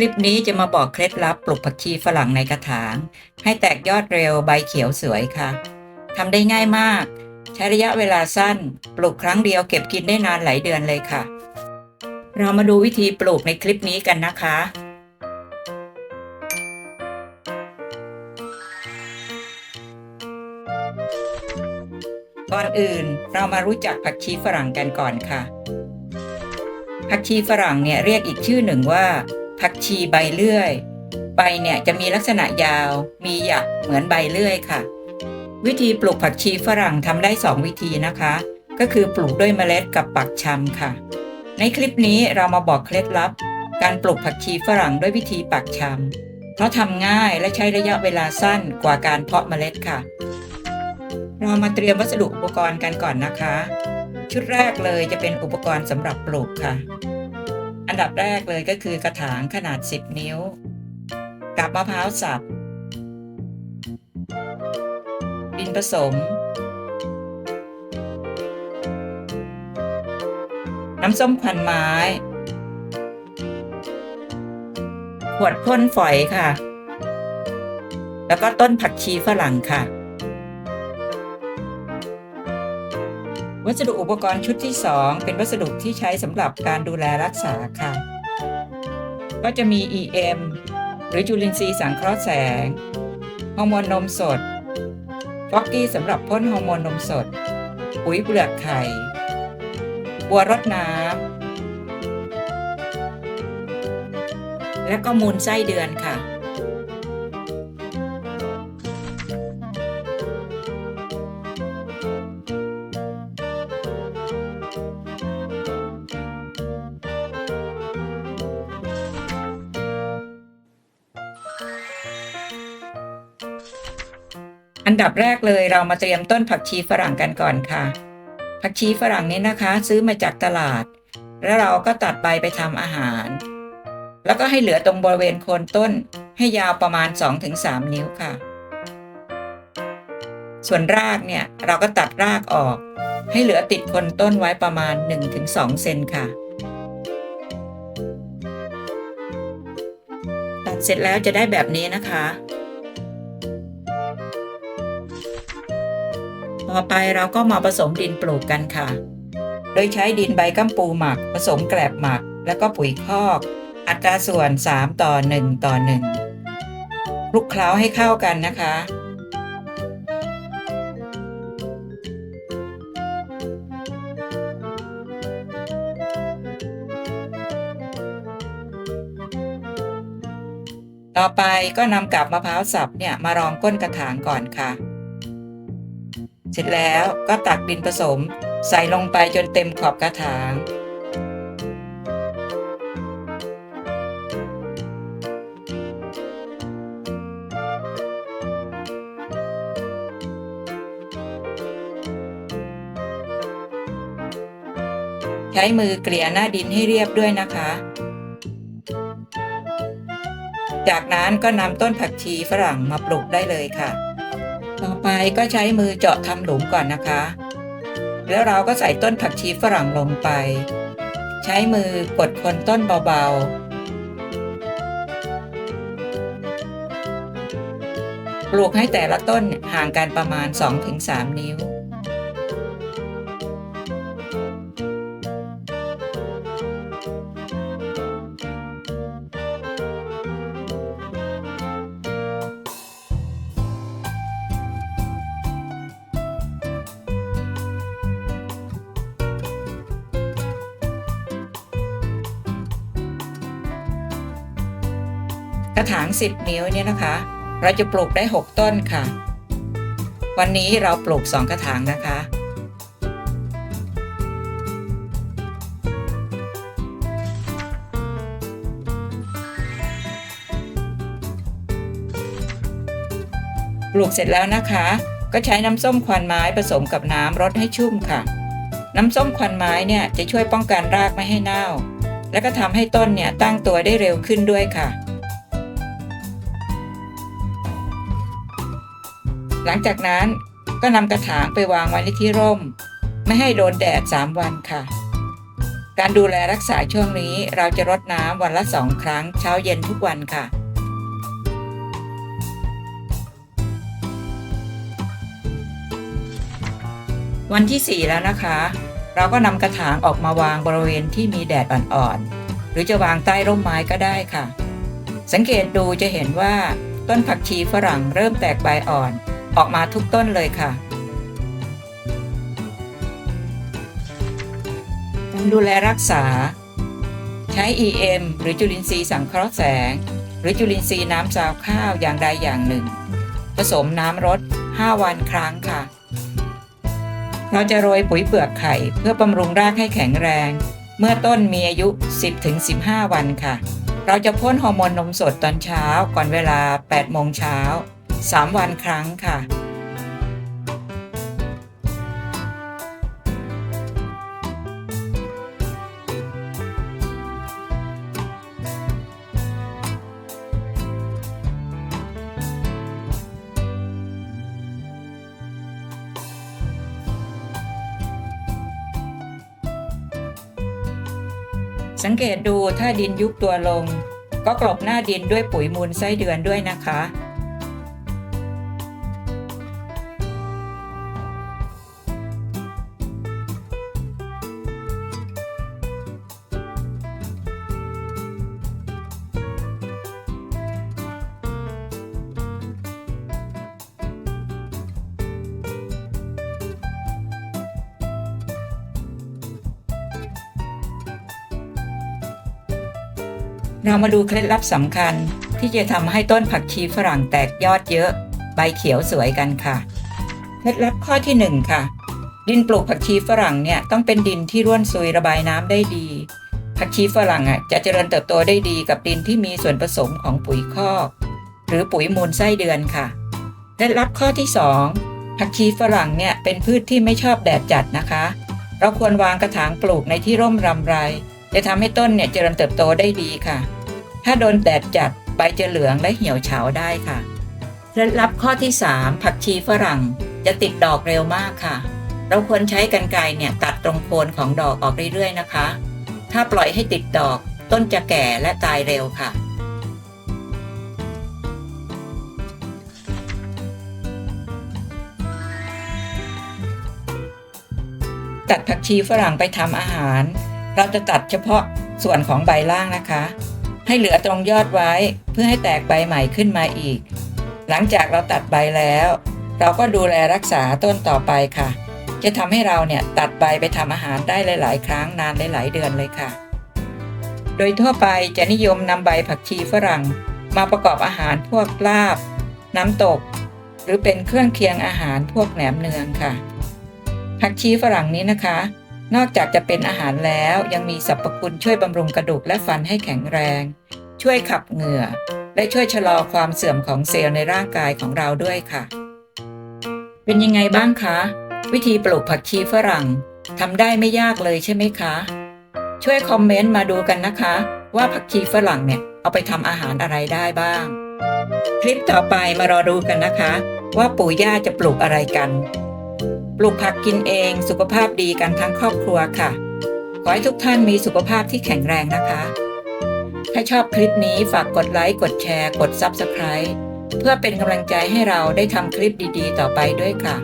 คลิปนี้จะมาบอกเคล็ดลับปลูกผักชีฝรั่งในกระถาง ให้แตกยอดเร็วใบเขียวสวยค่ะทำได้ง่ายมาก ใช้ระยะเวลาสั้น ปลูกครั้งเดียวเก็บกินได้นานหลายเดือนเลยค่ะ เรามาดูวิธีปลูกในคลิปนี้กันนะคะ ก่อนอื่นเรามารู้จักผักชีฝรั่งกันก่อนค่ะ ผักชีฝรั่งเนี่ยเรียกอีกชื่อหนึ่งว่า ผักชีใบเลื่อย ใบเนี่ยจะมีลักษณะยาว มีหยักเหมือนใบเลื่อยค่ะ วิธีปลูกผักชีฝรั่งทำได้ 2 วิธีนะคะ ก็คือปลูกด้วยเมล็ดกับปักชำค่ะ ในคลิปนี้เรามาบอกเคล็ดลับ การปลูกผักชีฝรั่งด้วยวิธีปักชำเพราะทำง่ายและใช้ระยะเวลาสั้นกว่าการเพาะเมล็ดค่ะ เรามาเตรียมวัสดุอุปกรณ์กันก่อนนะคะ ชุดแรกเลยจะเป็นอุปกรณ์สำหรับปลูกค่ะ ดับแรกเลยก็คือกระถางขนาด 10 นิ้ว กับมะพร้าวสับ ดินผสม น้ำส้มควันไม้ ขวดพ่นฝอยค่ะ แล้วก็ต้นผักชีฝรั่งค่ะ วัสดุอุปกรณ์ชุดที่ 2 เป็นวัสดุที่ใช้สำหรับการดูแลรักษาค่ะ ก็จะมี EM หรือจุลินทรีย์สังเคราะห์แสง ฮอร์โมนนมสดฟอกกี้สำหรับพ่นฮอร์โมนนมสด ปุ๋ยเปลือกไข่ บัวรดน้ำและก็มูลไส้เดือนค่ะ อันดับแรกเลยเรามาเตรียมต้นผักชีฝรั่งกันก่อนค่ะ ผักชีฝรั่งนี้นะคะ ซื้อมาจากตลาด แล้วเราก็ตัดใบไปทำอาหาร แล้วก็ให้เหลือตรงบริเวณโคนต้นให้ยาวประมาณ 2-3 นิ้วค่ะ ส่วนรากเนี่ยเราก็ตัดรากออก ให้เหลือติดโคนต้นไว้ประมาณ 1-2 เซนค่ะ ตัดเสร็จแล้วจะได้แบบนี้นะคะ ต่อไปเราก็มาผสมดินปลูกกันค่ะ โดยใช้ดินใบกัมปูหมัก ผสมแกลบหมัก แล้วก็ปุ๋ยคอก อัตราส่วน 3 ต่อ 1 ต่อ 1 คลุกเคล้าให้เข้ากันนะคะ ต่อไปก็นำกับมะพร้าวสับเนี่ยมารองก้นกระถางก่อนค่ะ เสร็จแล้วก็ตักดินผสม ใส่ลงไปจนเต็มขอบกระถาง ใช้มือเกลี่ยหน้าดินให้เรียบด้วยนะคะ จากนั้นก็นำต้นผักชีฝรั่งมาปลูกได้เลยค่ะ ต่อไปก็ใช้มือเจาะทำหลุมก่อนนะคะ แล้วเราก็ใส่ต้นผักชีฝรั่งลงไป ใช้มือกดคนต้นเบาๆ ปลูกให้แต่ละต้นห่างกันประมาณ 2-3 นิ้ว ระถาง 10 นิ้วเนี่ยนะคะ เราจะปลูกได้ 6 ต้นค่ะ วันนี้เราปลูก 2 กระถางนะคะ ปลูกเสร็จแล้วนะคะ ก็ใช้น้ำส้มควันไม้ผสมกับน้ำรดให้ชุ่มค่ะ น้ำส้มควันไม้เนี่ยจะช่วยป้องกันรากไม่ให้เน่า และก็ทำให้ต้นเนี่ยตั้งตัวได้เร็วขึ้นด้วยค่ะ หลังจากนั้นก็นำกระถางไปวางไว้ในที่ร่ม ไม่ให้โดนแดด 3 วันค่ะ การดูแลรักษาช่วงนี้เราจะรดน้ำวันละสองครั้งเช้าเย็นทุกวันค่ะวันที่ 4 แล้วนะคะ เราก็นำกระถางออกมาวางบริเวณที่มีแดดอ่อนๆ หรือจะวางใต้ร่มไม้ก็ได้ค่ะ สังเกตดูจะเห็นว่าต้นผักชีฝรั่งเริ่มแตกใบอ่อน ออกมาทุกต้นเลยค่ะ การดูแลรักษา ใช้ EM หรือจุลินทรีย์สังเคราะห์แสง หรือจุลินทรีย์น้ำซาวข้าวอย่างใดอย่างหนึ่ง ผสมน้ำรด 5 วันครั้งค่ะ เราจะโรยปุ๋ยเปลือกไข่เพื่อบำรุงรากให้แข็งแรง เมื่อต้นมีอายุ 10-15 วันค่ะเราจะพ่นฮอร์โมนนมสดตอนเช้าก่อนเวลา 8 โมงเช้า 3 วันครั้งค่ะ สังเกตดูถ้าดินยุบตัวลง ก็กลบหน้าดินด้วยปุ๋ยมูลไส้เดือนด้วยนะคะ เรามาดูเคล็ดลับสำคัญ ที่จะทำให้ต้นผักชีฝรั่งแตกยอดเยอะ ใบเขียวสวยกันค่ะ เคล็ดลับข้อที่ 1 ค่ะ ดินปลูกผักชีฝรั่งเนี่ยต้องเป็นดินที่ร่วนซุยระบายน้ำได้ดี ผักชีฝรั่งอะจะเจริญเติบโตได้ดีกับดินที่มีส่วนผสมของปุ๋ยคอก หรือปุ๋ยมูลไส้เดือนค่ะ เคล็ดลับข้อที่ 2 ผักชีฝรั่งเนี่ยเป็นพืชที่ไม่ชอบแดดจัดนะคะ เราควรวางกระถางปลูกในที่ร่มรำไร จะทำให้ต้นเนี่ยเจริญเติบโตได้ดีค่ะ ถ้าโดนแดดจัดใบจะเหลืองและเหี่ยวเฉาได้ค่ะเคล็ดลับข้อที่ 3 ผักชีฝรั่งจะติดดอกเร็วมากค่ะ เราควรใช้กรรไกรเนี่ยตัดตรงโคนของดอกออกเรื่อยๆนะคะ ถ้าปล่อยให้ติดดอกต้นจะแก่และตายเร็วค่ะ ตัดผักชีฝรั่งไปทำอาหาร เราจะตัดเฉพาะส่วนของใบล่างนะคะ ให้เหลือตรงยอดไว้เพื่อให้แตกใบใหม่ขึ้นมาอีก หลังจากเราตัดใบแล้ว เราก็ดูแลรักษาต้นต่อไปค่ะ จะทำให้เราเนี่ยตัดใบไปทำอาหารได้หลาย ๆ ครั้งนานหลาย ๆ เดือนเลยค่ะ โดยทั่วไปจะนิยมนำใบผักชีฝรั่ง มาประกอบอาหารพวกลาบ น้ำตก หรือเป็นเครื่องเคียงอาหารพวกแหนมเนืองค่ะ ผักชีฝรั่งนี้นะคะนอกจากจะเป็นอาหารแล้วยังมีสรรพคุณช่วยบำรุงกระดูกและฟันให้แข็งแรง ช่วยขับเหงื่อ และช่วยชะลอความเสื่อมของเซลล์ในร่างกายของเราด้วยค่ะ เป็นยังไงบ้างคะ วิธีปลูกผักชีฝรั่งทำได้ไม่ยากเลยใช่ไหมคะ ช่วยคอมเมนต์มาดูกันนะคะ ว่าผักชีฝรั่งเนี่ย เอาไปทำอาหารอะไรได้บ้าง คลิปต่อไปมารอดูกันนะคะ ว่าปู่ย่าจะปลูกอะไรกันปลูกผักกินเองสุขภาพดีกันทั้งครอบครัวค่ะ ขอให้ทุกท่านมีสุขภาพที่แข็งแรงนะคะ ถ้าชอบคลิปนี้ฝากกดไลค์ กดแชร์ กด Subscribe เพื่อเป็นกำลังใจให้เราได้ทำคลิปดีๆ ต่อไปด้วยค่ะ